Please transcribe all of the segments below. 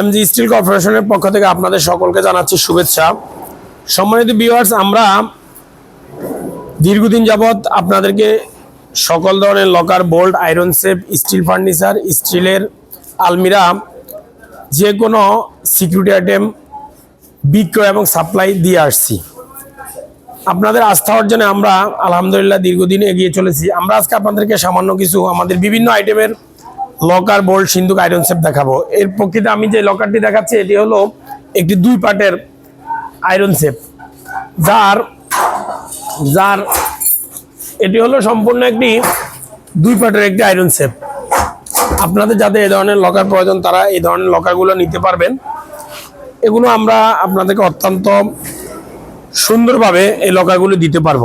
MG still কর্পোরেশনের পক্ষ থেকে আপনাদের সকলকে জানাচ্ছি শুভেচ্ছা। সম্মানিত ভিউয়ার্স আমরা দীর্ঘদিন যাবৎ আপনাদেরকে সকল ধরনের locker bolt iron safe steel furniture স্টিলের আলমিরা যে কোনো সিকিউরিটি আইটেম বিক্রয় এবং সাপ্লাই দিয়ে আসছি। আপনাদের আস্থা অর্জনে আমরা আলহামদুলিল্লাহ দীর্ঘদিন এগিয়ে চলেছি। আমরা আজকে আপনাদেরকে সামান্য কিছু আমাদের বিভিন্ন আইটেমের লকার বোল্ড সিন্ধুক আয়রন সেফ দেখাবো। এর প্রকৃতি আমি যে লকারটি দেখাচ্ছি, এটি হলো একটি দুই পার্টের আয়রন সেফ যার যার, এটি হলো সম্পূর্ণ একটি দুই পার্টের একটি আয়রন সেফ আপনাদের যাদের এই ধরনের লকার প্রয়োজন, তারা এই ধরনের লকারগুলো নিতে পারবেন। এগুলো আমরা আপনাদেরকে অত্যন্ত সুন্দরভাবে এই লকারগুলো দিতে পারব।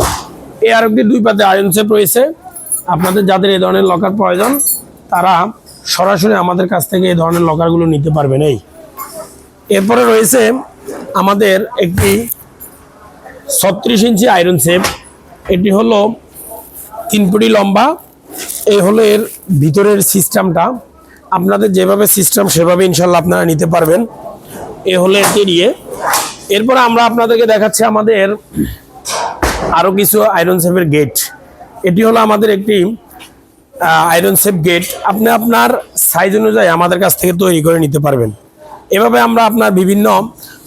আর একটি দুই পাতে আয়রন সেপ রয়েছে। আপনাদের যাদের এই ধরনের লকার প্রয়োজন, তারা সরাসরি আমাদের কাছ থেকে এই ধরনের লকারগুলো নিতে পারবেন, এই। এরপরে রয়েছে আমাদের একটি ছত্রিশ ইঞ্চি আয়রন সেপ এটি হলো তিন ফুটি লম্বা। এই হলো এর ভিতরের সিস্টেমটা। আপনাদের যেভাবে সিস্টেম, সেভাবে ইনশাল্লাহ আপনারা নিতে পারবেন। এ হলো এটি দিয়ে। এরপর আমরা আপনাদেরকে দেখাচ্ছি আমাদের আরও কিছু আয়রন সেপের গেট। এটি হলো আমাদের একটি আয়রন সেফ গেট আপনি আপনার সাইজ অনুযায়ী আমাদের কাছ থেকে তৈরি করে নিতে পারবেন। এভাবে আমরা আপনার বিভিন্ন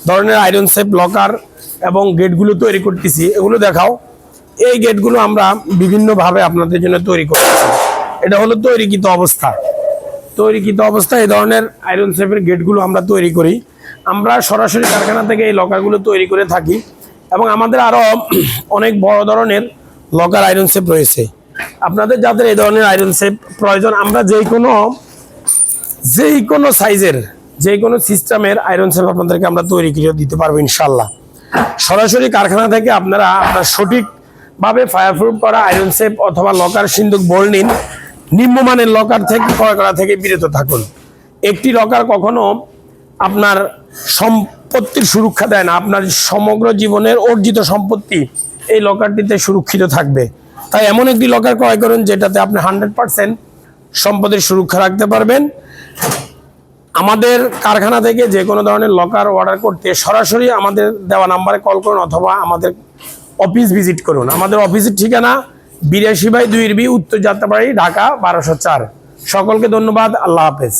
ধরনের আয়রন সেফ লকার এবং গেটগুলো তৈরি করতেছি। এগুলো দেখাও। এই গেটগুলো আমরা বিভিন্নভাবে আপনাদের জন্য তৈরি করতেছি। এটা হলো তৈরিকৃত অবস্থা। তৈরিকৃত অবস্থা, এই ধরনের আয়রন সেফের গেটগুলো আমরা তৈরি করি। আমরা সরাসরি কারখানা থেকে এই লকারগুলো তৈরি করে থাকি। এবং আমাদের আরও অনেক বড় ধরনের লকার আয়রন সেফ রয়েছে। আপনাদের যাদের এই ধরনের আয়রন সেফ প্রয়োজন, আমরা যে কোনো যেই কোনো সাইজের যে কোনো সিস্টেমের আয়রন সেফ আপনাদেরকে আমরা তৈরি করে দিতে পারব ইনশাল্লাহ সরাসরি কারখানা থেকে আপনারা আপনার সঠিকভাবে ফায়ারপ্রুফ করা আয়রন সেফ অথবা লকার সিন্ধুক বোল নিন। নিম্নমানের লকার থেকে ক্রয় করা থেকে বিরত থাকুন। একটি লকার কখনো আপনার সম্পত্তির সুরক্ষা দেয় না, আপনার সমগ্র জীবনের অর্জিত সম্পত্তি এই লকারটিতে সুরক্ষিত থাকবে। তাই এমন একটি লকার ক্রয় করুন যেটাতে আপনি হান্ড্রেড পার্সেন্ট সম্পদের সুরক্ষা রাখতে পারবেন। আমাদের কারখানা থেকে যে কোনো ধরনের লকার অর্ডার করতে সরাসরি আমাদের দেওয়া নাম্বারে কল করুন অথবা আমাদের অফিস ভিজিট করুন। আমাদের অফিসের ঠিকানা বিরাশি বাই দুই বি উত্তর যাত্রাবাড়ি, ঢাকা বারোশো চার। সকলকে ধন্যবাদ। আল্লাহ হাফেজ।